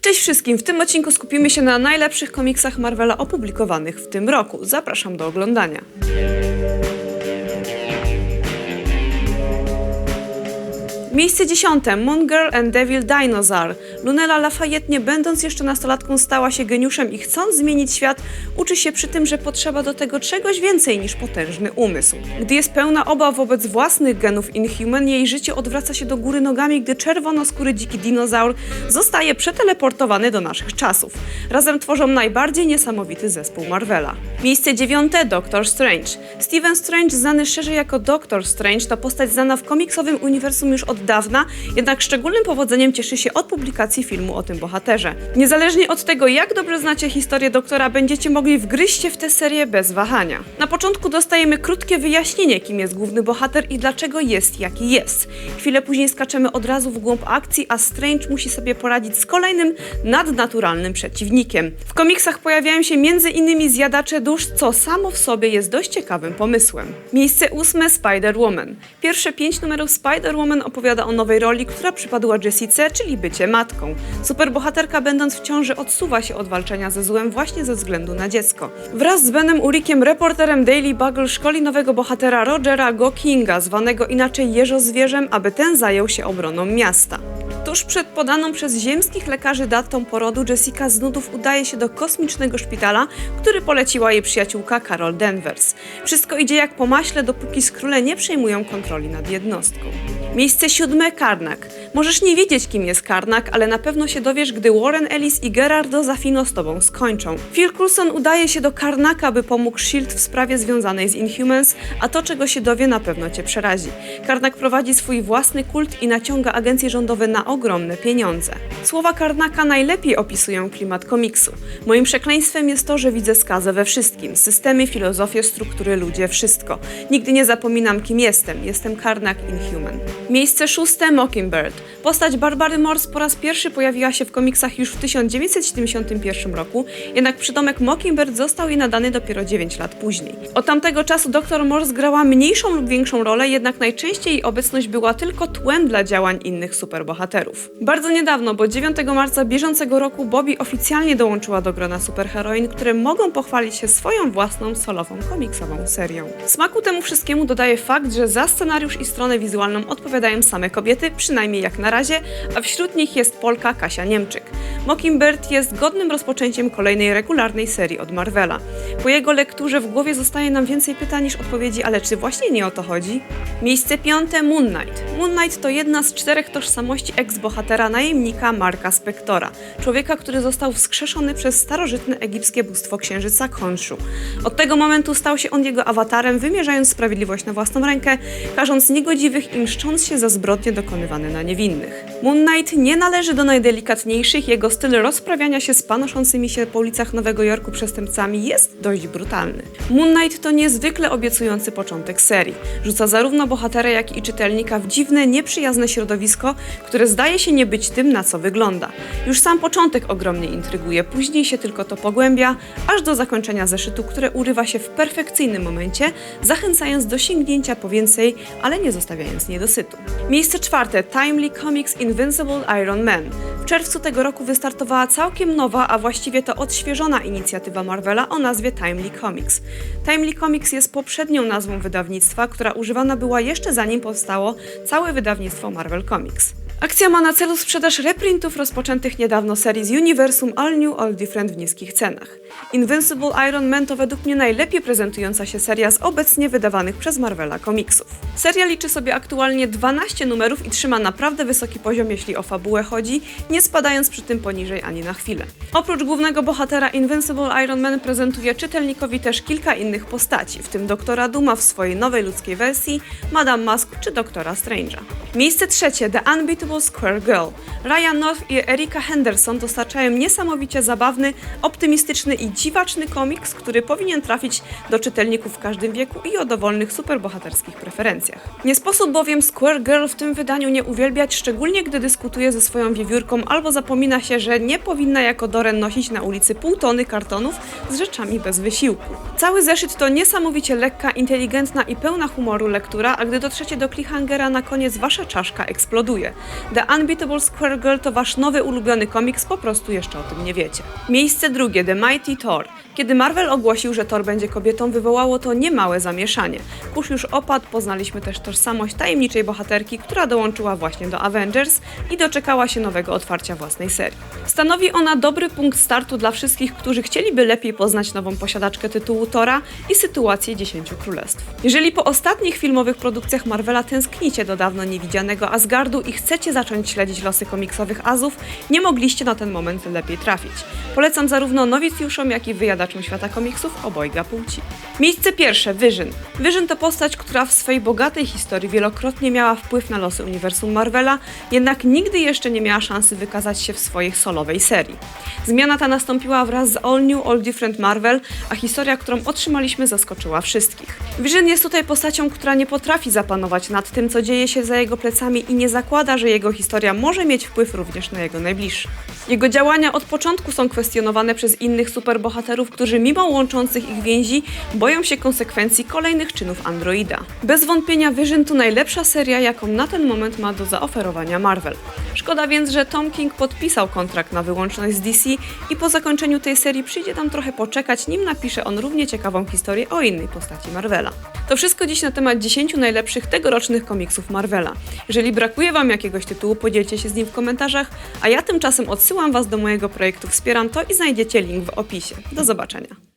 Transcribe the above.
Cześć wszystkim! W tym odcinku skupimy się na najlepszych komiksach Marvela opublikowanych w tym roku. Zapraszam do oglądania. Miejsce dziesiąte. Moon Girl and Devil Dinosaur. Lunella Lafayette, nie będąc jeszcze nastolatką, stała się geniuszem i chcąc zmienić świat, uczy się przy tym, że potrzeba do tego czegoś więcej niż potężny umysł. Gdy jest pełna obaw wobec własnych genów Inhuman, jej życie odwraca się do góry nogami, gdy czerwonoskóry dziki dinozaur zostaje przeteleportowany do naszych czasów. Razem tworzą najbardziej niesamowity zespół Marvela. Miejsce dziewiąte. Doctor Strange. Steven Strange, znany szerzej jako Doctor Strange, to postać znana w komiksowym uniwersum już od dawna, jednak szczególnym powodzeniem cieszy się od publikacji filmu o tym bohaterze. Niezależnie od tego, jak dobrze znacie historię doktora, będziecie mogli wgryźć się w tę serię bez wahania. Na początku dostajemy krótkie wyjaśnienie, kim jest główny bohater i dlaczego jest jaki jest. Chwilę później skaczemy od razu w głąb akcji, a Strange musi sobie poradzić z kolejnym nadnaturalnym przeciwnikiem. W komiksach pojawiają się m.in. zjadacze dusz, co samo w sobie jest dość ciekawym pomysłem. Miejsce ósme Spider-Woman. Pierwsze pięć numerów Spider-Woman opowiada o nowej roli, która przypadła Jessice, czyli bycie matką. Superbohaterka będąc w ciąży odsuwa się od walczenia ze złem właśnie ze względu na dziecko. Wraz z Benem Urikiem, reporterem Daily Bugle, szkoli nowego bohatera Rogera Go Kinga, zwanego inaczej jeżozwierzem, aby ten zajął się obroną miasta. Tuż przed podaną przez ziemskich lekarzy datą porodu Jessica z nudów udaje się do kosmicznego szpitala, który poleciła jej przyjaciółka Carol Danvers. Wszystko idzie jak po maśle, dopóki skróle nie przejmują kontroli nad jednostką. Miejsce siódme Karnak. Możesz nie wiedzieć, kim jest Karnak, ale na pewno się dowiesz, gdy Warren Ellis i Gerardo Zafino z tobą skończą. Phil Coulson udaje się do Karnaka, by pomógł SHIELD w sprawie związanej z Inhumans, a to, czego się dowie, na pewno cię przerazi. Karnak prowadzi swój własny kult i naciąga agencje rządowe na ogromne pieniądze. Słowa Karnaka najlepiej opisują klimat komiksu. Moim przekleństwem jest to, że widzę skazę we wszystkim. Systemy, filozofię, struktury, ludzie, wszystko. Nigdy nie zapominam, kim jestem. Jestem Karnak Inhuman. Miejsce szóste Mockingbird. Postać Barbary Morse po raz pierwszy pojawiła się w komiksach już w 1971 roku, jednak przydomek Mockingbird został jej nadany dopiero 9 lat później. Od tamtego czasu dr Morse grała mniejszą lub większą rolę, jednak najczęściej jej obecność była tylko tłem dla działań innych superbohaterów. Bardzo niedawno, bo 9 marca bieżącego roku Bobby oficjalnie dołączyła do grona superheroin, które mogą pochwalić się swoją własną solową komiksową serią. Smaku temu wszystkiemu dodaje fakt, że za scenariusz i stronę wizualną odpowiadają same kobiety, przynajmniej jak na razie, a wśród nich jest Polka Kasia Niemczyk. Mockingbird jest godnym rozpoczęciem kolejnej regularnej serii od Marvela. Po jego lekturze w głowie zostaje nam więcej pytań niż odpowiedzi, ale czy właśnie nie o to chodzi? Miejsce piąte Moon Knight. Moon Knight to jedna z czterech tożsamości ex-bohatera najemnika Marka Spectora, człowieka, który został wskrzeszony przez starożytne egipskie bóstwo księżyca Khonshu. Od tego momentu stał się on jego awatarem, wymierzając sprawiedliwość na własną rękę, karząc niegodziwych i mszcząc się za zbrodnie dokonywane na niewinnych. Moon Knight nie należy do najdelikatniejszych, jego styl rozprawiania się z panoszącymi się po ulicach Nowego Jorku przestępcami jest dość brutalny. Moon Knight to niezwykle obiecujący początek serii. Rzuca zarówno bohatera, jak i czytelnika w dziwne, nieprzyjazne środowisko, które zdaje się nie być tym, na co wygląda. Już sam początek ogromnie intryguje, później się tylko to pogłębia, aż do zakończenia zeszytu, które urywa się w perfekcyjnym momencie, zachęcając do sięgnięcia po więcej, ale nie zostawiając niedosytu. Miejsce czwarte Timely Comics Invincible Iron Man. W czerwcu tego roku wystartowała całkiem nowa, a właściwie to odświeżona inicjatywa Marvela o nazwie Timely Comics. Timely Comics jest poprzednią nazwą wydawnictwa, która używana była jeszcze zanim powstało całe wydawnictwo Marvel Comics. Akcja ma na celu sprzedaż reprintów rozpoczętych niedawno serii z Uniwersum All New, All Different w niskich cenach. Invincible Iron Man to według mnie najlepiej prezentująca się seria z obecnie wydawanych przez Marvela komiksów. Seria liczy sobie aktualnie 12 numerów i trzyma naprawdę wysoki poziom, jeśli o fabułę chodzi, nie spadając przy tym poniżej ani na chwilę. Oprócz głównego bohatera Invincible Iron Man prezentuje czytelnikowi też kilka innych postaci, w tym Doktora Duma w swojej nowej ludzkiej wersji, Madame Mask czy Doktora Strange'a. Miejsce trzecie The Unbeatable Square Girl. Ryan North i Erika Henderson dostarczają niesamowicie zabawny, optymistyczny i dziwaczny komiks, który powinien trafić do czytelników w każdym wieku i o dowolnych superbohaterskich preferencjach. Nie sposób bowiem Square Girl w tym wydaniu nie uwielbiać, szczególnie gdy dyskutuje ze swoją wiewiórką albo zapomina się, że nie powinna jako Doren nosić na ulicy pół tony kartonów z rzeczami bez wysiłku. Cały zeszyt to niesamowicie lekka, inteligentna i pełna humoru lektura, a gdy dotrzecie do cliffhangera na koniec wasza czaszka eksploduje. The Unbeatable Square Girl to wasz nowy ulubiony komiks, po prostu jeszcze o tym nie wiecie. Miejsce drugie, The Mighty Thor. Kiedy Marvel ogłosił, że Thor będzie kobietą, wywołało to niemałe zamieszanie. Kurz już opadł, poznaliśmy też tożsamość tajemniczej bohaterki, która dołączyła właśnie do Avengers i doczekała się nowego otwarcia własnej serii. Stanowi ona dobry punkt startu dla wszystkich, którzy chcieliby lepiej poznać nową posiadaczkę tytułu Tora i sytuację Dziesięciu Królestw. Jeżeli po ostatnich filmowych produkcjach Marvela tęsknicie do dawno niewidzianego Asgardu i chcecie zacząć śledzić losy komiksowych Azów, nie mogliście na ten moment lepiej trafić. Polecam zarówno nowicjuszom, jak i wyjadaczom świata komiksów obojga płci. Miejsce pierwsze, Vision. Vision to postać, która w swojej bogatej historii wielokrotnie miała wpływ na losy uniwersum Marvela, jednak nigdy jeszcze nie miała szansy wykazać się w swojej solowej serii. Zmiana ta nastąpiła wraz z All New, All Different Marvel, a historia, którą otrzymaliśmy, zaskoczyła wszystkich. Vision jest tutaj postacią, która nie potrafi zapanować nad tym, co dzieje się za jego plecami i nie zakłada, że jego historia może mieć wpływ również na jego najbliższych. Jego działania od początku są kwestionowane przez innych superbohaterów, którzy mimo łączących ich więzi boją się konsekwencji kolejnych czynów androida. Bez wątpienia Vision to najlepsza seria, jaką na ten moment ma do zaoferowania Marvel. Szkoda więc, że Tom King podpisał kontrakt na wyłączność z DC i po zakończeniu tej serii przyjdzie tam trochę poczekać, nim napisze on równie ciekawą historię o innej postaci Marvela. To wszystko dziś na temat 10 najlepszych tegorocznych komiksów Marvela. Jeżeli brakuje Wam jakiegoś tytułu, podzielcie się z nim w komentarzach, a ja tymczasem odsyłam Was do mojego projektu Wspieram to i znajdziecie link w opisie. Do zobaczenia.